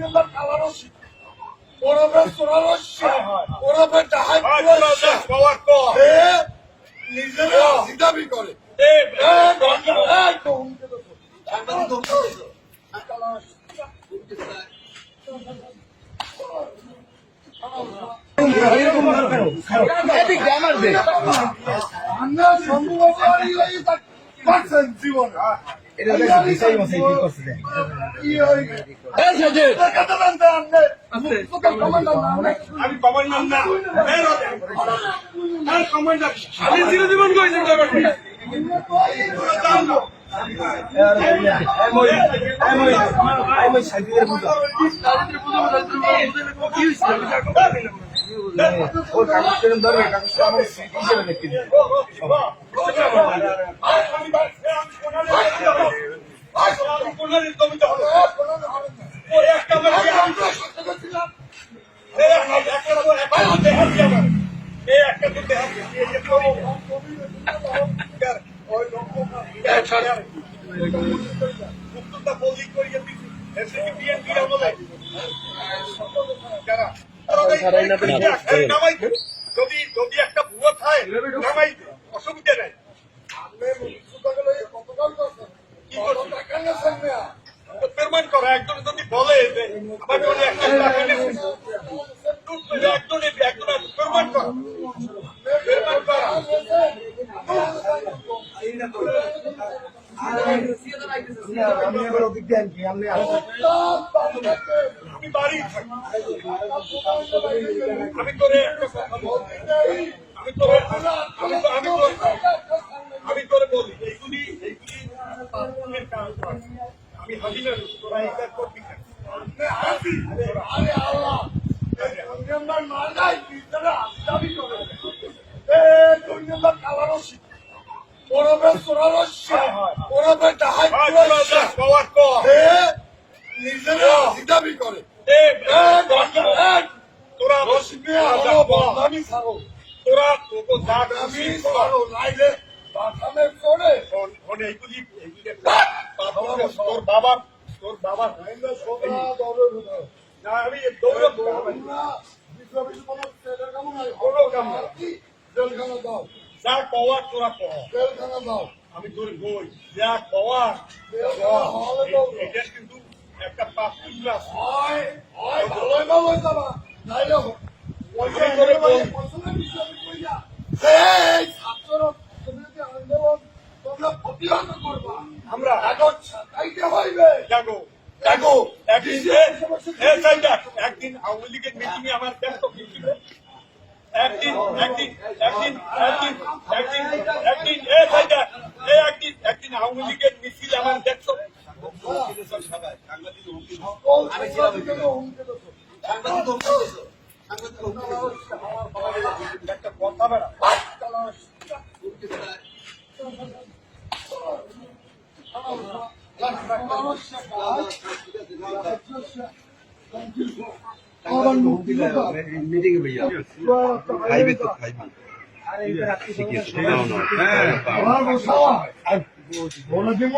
নম্বর কালারসি ওরফে চোরারস্যা ওরফে ডাহাই নিজেরা দাবি করে। আমরা সম্ভব জীবন। দেখাতে কমান্ডার না। আমি ব্যাপারটা আমি কোনালির জমিতে হবে ওই একটা আমাকে আমরা সত্য করছিলাম এই একটা একটা করে একটা হাতে হাতে আমার এই একটা দুটো হাতে এই যে করি ওই লোক মুক্তটা বলি করিয়ে দিছি এসে কি বিএনপি আমলে যারা নামাই যদি যদি একটা ভুয়া খায় নামাই অসুবিধা নাই আপনি হয়ে কতকাল করছেন কি করছেন? টাকা নেছেন না করা একজন যদি বলে করা। আমি বাড়ি আমি তোরে। আমি তোরে আমি আমি তোরে- আমি তোরে বলি এইগুলি এইগুলি পাপের কাজ নয়। আমি তোরা এটা করবি না আরে আল্লাহ দুই নম্বর মার্গাই ভিতরে দাবি করে এ দুই নম্বর কালারসি ওরফে চোরারস্যা ওরফে ডাহাই ভাই, তোরা পাওয়ার কর। সে নিজেরা দাবি করে এ, তোরা রসমিয়া হলো বদনামি ছাড়ো তোরা তোকে কর। ছাড়ো নাইলে বাথামে করে এইগুলি এইগুলি তোর বাবা তোর বাবা না আমি দৌড়ে কোনো কাম নাই কোনো কাম নাই। জেলখানা দাও। যা কওয়ার তোরা কহ জেলখানা দাও। আমি তোর বই। যা এটা কিন্তু একটা পাপ ক্লাস হয় হয় ভালোই ভালোই যাবা নাইলে পয়সা করে পয়সা বিশ্ববিদ্যালয় যা? এই ছাত্র আন্দোলন তোমরা প্রতিহত করবা আমরা একদিন আওয়ামী লীগের মিটিং এ আমার ব্যস্ত একদিন একদিন একদিন একদিন একদিন একদিন এ সাইডা, এ একদিন একদিন আওয়ামী লীগের মিছিল আমার দেখছ একটা কথা বেড়া খাইবে তো খাইবে বলে দিব